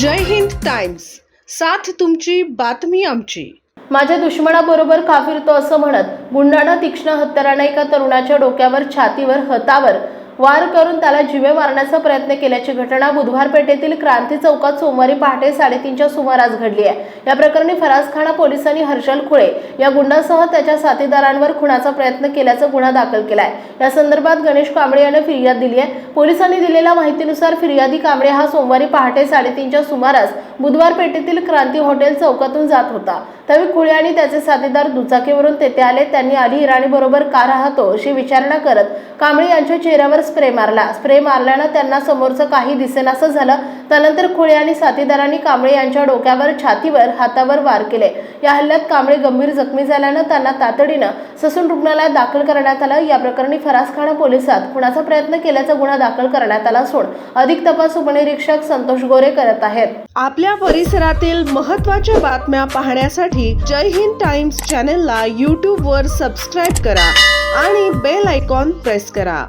जय Hind times. साथ तुमची बातमी आमची. माझ्या दुश्मनाबरोबर का फिरतो असं म्हणत गुंडानं तीक्ष्ण हत्याराने एका तरुणाच्या डोक्यावर छातीवर हतावर वार करून त्याला जिवे मारण्याचा प्रयत्न केल्याची घटना बुधवार पेठेतील क्रांती चौकात सोमवारी पहाटे साडेतीनच्या सुमारास घडली आहे. या प्रकरणी फरासखाना पोलिसांनी हर्षल खुळे या गुंडासह त्याच्या साथीदारांवर खुणाचा प्रयत्न केल्याचा गुन्हा दाखल केला आहे या संदर्भात गणेश कांबळे याने फिर्याद दिली आहे. पोलिसांनी दिलेल्या माहितीनुसार फिर्यादी कांबळे हा सोमवारी पहाटे साडेतीनच्या सुमारास बुधवार पेठेतील क्रांती हॉटेल चौकातून जात होता. त्यावेळी खुळे आणि त्याचे साथीदार दुचाकीवरून तेथे आले. त्यांनी आली इराणी बरोबर का राहतो अशी विचारणा करत कांबळे यांच्या चेहऱ्यावर स्प्रे मारला. स्प्रे मारल्यानं त्यांना समोरचं काही दिसेनासं झालं. त्यानंतर खुळे आणि साथीदारांनी कांबळे यांच्या डोक्यावर छातीवर हातावर वार केले. या हल्ल्यात कांबळे गंभीर जखमी झाल्यानं त्यांना तातडीनं ससून रुग्णालयात दाखल करण्यात आलं. या प्रकरणी फरासखाना पोलिसात खुणाचा प्रयत्न केल्याचा गुन्हा दाखल करण्यात आला असून अधिक तपास उपनिरीक्षक संतोष गोरे करत आहेत. आपल्या परिसरातील महत्त्वाच्या बातम्या पाहण्यासाठी जय हिंद टाइम्स चॅनलला यूट्यूबवर सबस्क्राईब करा आणि बेल आयकॉन प्रेस करा.